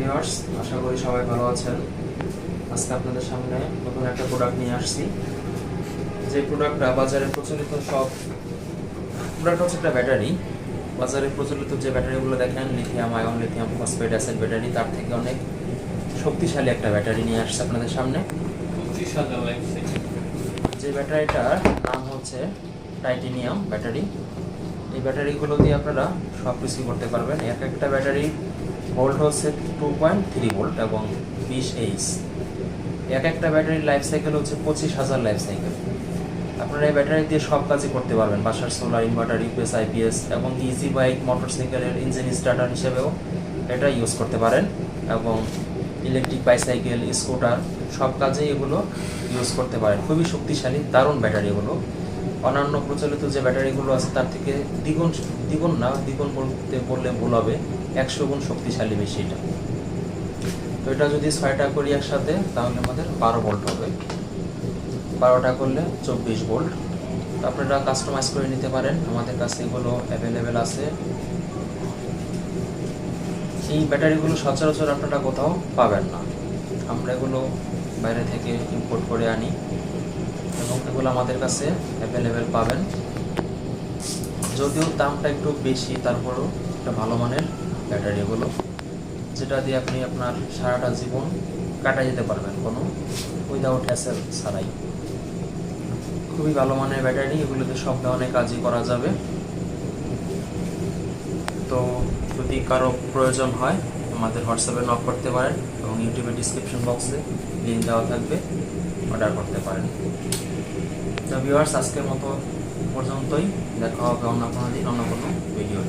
Viewers আশা করি সবাই ভালো আছেন। আজকে আপনাদের সামনে নতুন একটা প্রোডাক্ট নিয়ে আসছি। যে প্রোডাক্টটা বাজারে প্রচলিত সব প্রোডাক্ট হচ্ছে একটা ব্যাটারি বাজারে প্রচলিত যে ব্যাটারিগুলো দেখেন lithium ion lithium phosphate acid battery তার থেকে অনেক শক্তিশালী একটা ব্যাটারি নিয়ে আসছে আপনাদের সামনে। যে ব্যাটারিটার নাম হচ্ছে টাইটেনিয়াম ব্যাটারি এই ব্যাটারিগুলো দিয়ে আপনারা সব কিছুই করতে পারবেন। এক একটা ব্যাটারি ভোল্ট হচ্ছে টু পয়েন্ট থ্রি ভোল্ট এবং বিশ এইচ। এক একটা ব্যাটারির লাইফ সাইকেল হচ্ছে পঁচিশ হাজার লাইফ সাইকেল আপনারা এই ব্যাটারি দিয়ে সব কাজই করতে পারবেন, বাসার সোলার ইনভার্টার ইউপিএস আইপিএস এবং ইজি বাইক মোটরসাইকেলের ইঞ্জিন স্টার্টার হিসেবেও এটা ইউজ করতে পারেন এবং ইলেকট্রিক বাইসাইকেল স্কুটার সব কাজেই এগুলো ইউজ করতে পারেন। খুবই শক্তিশালী, দারুণ ব্যাটারিগুলো অন্যান্য প্রচলিত যে ব্যাটারিগুলো আছে, তার থেকে দ্বিগুণ দ্বিগুণ না, দ্বিগুণ বলতে বললে ভুল হবে। একশো গুণ শক্তিশালী বেশি এটা তো এটা যদি ছয়টা করি একসাথে, তাহলে আমাদের বারো ভোল্ট হবে। বারোটা করলে চব্বিশ ভোল্ট আপনারা কাস্টমাইজ করে নিতে পারেন। আমাদের কাছে এগুলো অ্যাভেলেবেল আছে। এই ব্যাটারিগুলো সচরাচর আপনারা কোথাও পাবেন না। আমরা এগুলো বাইরে থেকে ইম্পোর্ট করে আনি। এবং এগুলো আমাদের কাছে অ্যাভেলেবেল পাবেন। যদিও দামটা একটু বেশি, তারপরও একটা ভালো মানের। ব্যাটারি এগুলো, যেটা দিয়ে আপনি আপনার সারাটা জীবন কাটা যেতে পারবেন কোনো উইদাউট হ্যাসেল ছাড়াই। খুবই ভালো মানের ব্যাটারি, এগুলোতে সব ধরনের কাজই করা যাবে। তো যদি কারও প্রয়োজন হয়, আমাদের হোয়াটসঅ্যাপে নক করতে পারেন এবং ইউটিউবের ডিসক্রিপশন বক্সে লিঙ্ক দেওয়া থাকবে অর্ডার করতে পারেন। তো ভিউয়ার্স আজকের মতো পর্যন্তই। দেখা হবে অন্য কোনো দিন, অন্য কোনো ভিডিও